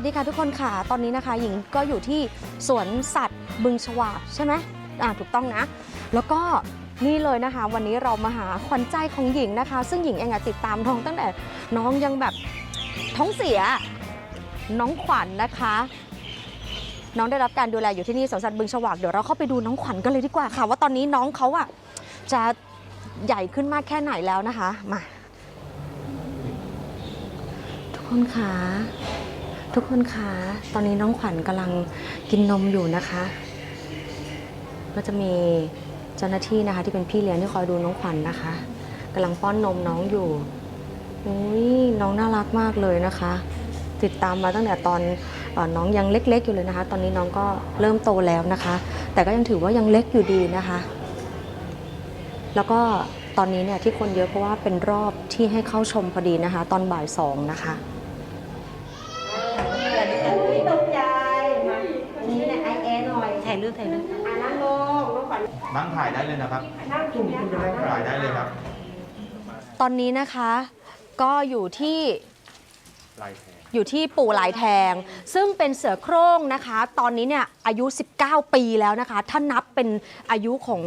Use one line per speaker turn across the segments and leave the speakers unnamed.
วัสดีค่ะทุกคนค่ะ ตอนนี้นะคะหญิงก็อยู่ที่สวนสัตว์บึงฉวากใช่ไหมอ่าถูกต้องนะ แล้วก็นี่เลยนะคะ วันนี้เรามาหาขวัญใจของหญิงนะคะ ซึ่งหญิงเองอะติดตามน้องตั้งแต่น้องยังแบบท้องเสียน้องขวัญนะคะ น้องได้รับการดูแลอยู่ที่นี่สวนสัตว์บึงฉวากเดี๋ยวเราเข้าไปดูน้องขวัญกันเลยดีกว่าค่ะ ว่าตอนนี้น้องเขาอะจะใหญ่ขึ้นมากแค่ไหนแล้วนะคะมาทุกคนคะ ทุกคนคะตอนนี้น้องขวัญกำลังกินนมอยู่นะคะ ก็จะมีเจ้าหน้าที่นะคะ ที่เป็นพี่เลี้ยงที่คอยดูน้องขวัญนะคะกำลังป้อนนมน้องอยู่อุ้ยน้องน่ารักมากเลยนะคะ ติดตามมาตั้งแต่ตอนน้องยังเล็ก ๆ อยู่เลยนะคะ ตอนนี้น้องก็เริ่มโตแล้วนะคะ แต่ก็ยังถือว่ายังเล็กอยู่ดีนะคะ แล้วก็ตอนนี้เนี่ยที่คนเยอะเพราะว่าเป็นรอบที่ให้เข้าชมพอดีนะคะ ตอนบ่ายสองนะคะ
ตกใจมานี่แหละไอแอหน่อย
ถ่ายรูปถ่ายรูป
อ่านั่งลงน้องขวัญ
นั่งถ่ายได้เลยนะครับ
นั่งจุ่มคุณได้
ถ่ายได้เลยครับ
ตอนนี้นะคะ ก็อยู่ที่
ลายแทง
อยู่ที่ปู่หลายแทง ซึ่งเป็นเสือโคร่งนะคะ ตอนนี้เนี่ยอายุ 19 ปีแล้วนะคะ ถ้านับเป็นอายุของ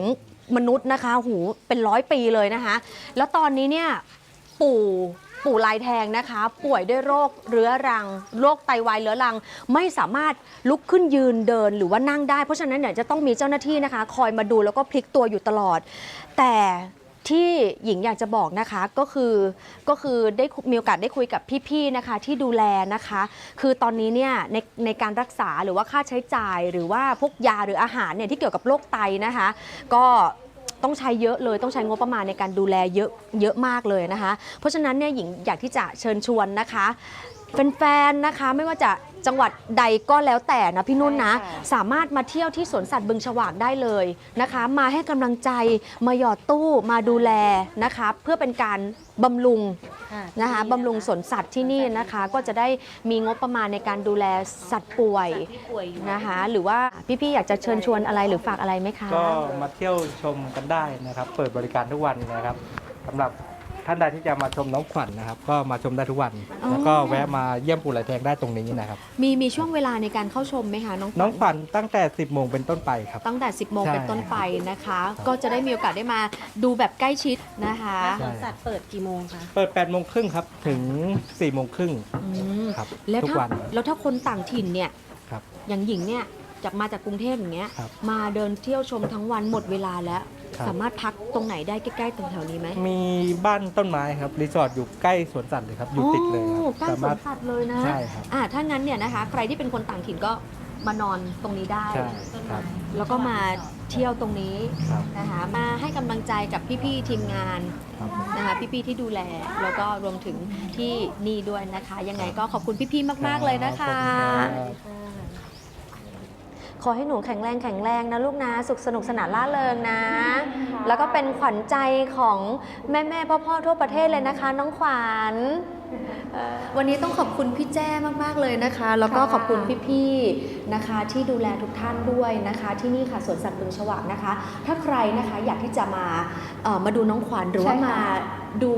มนุษย์นะคะ หูเป็นร้อยปีเลยนะคะ แล้วตอนนี้เนี่ยปู่ ปู่ลายแทงนะคะ ป่วยด้วยโรคเรื้อรัง โรคไตวายเรื้อรัง ไม่สามารถลุกขึ้นยืนเดินหรือว่านั่งได้ เพราะฉะนั้นเนี่ยจะต้องมีเจ้าหน้าที่นะคะ คอยมาดูแล้วก็พลิกตัวอยู่ตลอด แต่ที่หญิงอยากจะบอกนะคะก็คือก็คือได้มีโอกาสได้คุยกับพี่ๆนะคะที่ดูแลนะคะ คือตอนนี้เนี่ยในในการรักษาหรือว่าค่าใช้จ่าย หรือว่าพวกยาหรืออาหารเนี่ยที่เกี่ยวกับโรคไตนะคะ ก็ ต้องใช้เยอะเลยต้องใช้งบประมาณในการดูแลเยอะเยอะมากเลยนะคะ เพราะฉะนั้นเนี่ยหญิงอยากที่จะเชิญชวนนะคะแฟนๆนะคะไม่ว่าจะ จังหวัดใดก็แล้วแต่นะพี่นุ่นนะ สามารถมาเที่ยวที่สวนสัตว์บึงฉวากได้เลยนะคะ มาให้กำลังใจมาหยอดตู้มาดูแลนะคะเพื่อเป็นการบำรุงนะคะบำรุงสวนสัตว์ที่นี่นะคะ ก็จะได้มีงบประมาณในการดูแลสัตว์ป่วย
ที่ป่วยอยู่
นะคะ หรือว่าพี่ๆอยากจะเชิญชวนอะไรหรือฝากอะไรไหมคะ
ก็มาเที่ยวชมกันได้นะครับ เปิดบริการทุกวันนะครับสำหรับ ท่านใดที่จะมาชมน้องขวัญนะครับ ก็มาชมได้ทุกวัน
อ๋อ
แล้วก็แวะมาเยี่ยมปู่ไหลแทงได้ตรงนี้นะครับ
มีมีช่วงเวลาในการเข้าชมไหมคะน้อง
น้องขวัญตั้งแต่ 10โมงเป็นต้นไปครับ
ตั้งแต่ 10โมง
ใช่
เป็นต้นไปนะคะ ก็จะได้มีโอกาสได้มาดูแบบใกล้ชิดนะคะ
สวนสัตว์เปิดกี่โมงคะ
เปิด8โมงครึ่งครับถึง4โมงครึ่ง
อืม
ครับ
แล้ว
ทุก
ถ้า
วัน
แล้วถ้าคนต่างถิ่นเนี่ย
ครับ
อย่างหญิงเนี่ยจากมาจากกรุงเทพอย่างเงี้ย
ครับ
มาเดินเที่ยวชมทั้งวันหมดเวลาแล้ว
ครับ
สามารถพักตรงไหนได้ใกล้ๆตรงแถวนี้ไหม
มีบ้านต้นไม้ครับรีสอร์ทอยู่ใกล้สวนสัตว์เลยครับอยู่ติดเลยค
โอ้
รับ
ใกล้สวนสัตว์เลยนะ
ใช่ครับ
อ่าถ้างั้นเนี่ยนะคะ ใครที่เป็นคนต่างถิ่นก็มานอนตรงนี้ได้
ใช่ครับ
แล้วก็มาเที่ยวตรงนี้
ครับ
นะคะ มาให้กำลังใจกับพี่ๆทีมงาน
ครับ
นะคะพี่ๆที่ดูแลแล้วก็รวมถึงที่นี่ด้วยนะคะ ยังไงก็ขอบคุณพี่ๆมากๆเลยนะคะ
ขอบณรับ
ขอให้หนูแข็งแรงแข็งแรงนะลูกนะ สุขสนุกสนานล่าเริงนะ แล้วก็เป็นขวัญใจของแม่แม่พ่อพ่อๆทั่วประเทศเลยนะคะ น้องขวัญเอ่อ วันนี้ต้องขอบคุณพี่แจ้มากๆเลยนะคะ แล้วก็ขอบคุณพี่ๆนะคะ ที่ดูแลทุกท่านด้วยนะคะ ที่นี่ค่ะสวนสัตว์บึงฉวากนะคะ ถ้าใครนะคะอยากที่จะมาเอ่อมาดูน้องขวัญหรือว่ามาดู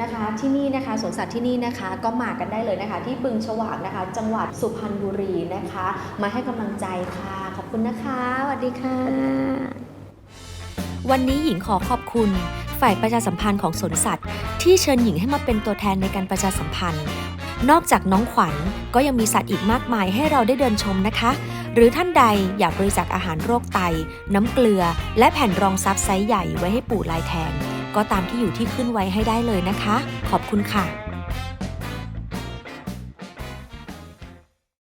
นะคะที่นี่นะคะสวนสัตว์ที่นี่นะคะ ก็มากันได้เลยนะคะ ที่บึงฉวากนะคะ จังหวัดสุพรรณบุรีนะคะ มาให้กำลังใจค่ะ ขอบคุณนะคะสวัสดีค่ะ
วันนี้หญิงขอขอบคุณ ฝ่ายประชาสัมพันธ์ของสวนสัตว์ ที่เชิญหญิงให้มาเป็นตัวแทนในการประชาสัมพันธ์ นอกจากน้องขวัญก็ยังมีสัตว์อีกมากมายให้เราได้เดินชมนะคะ หรือท่านใดอยากบริจาคอาหารโรคไต น้ำเกลือ และแผ่นรองซับไซส์ใหญ่ไว้ให้ปู่ลายแทง ก็ตามที่อยู่ที่ขึ้นไว้ให้ได้เลยนะคะ ขอบคุณค่ะ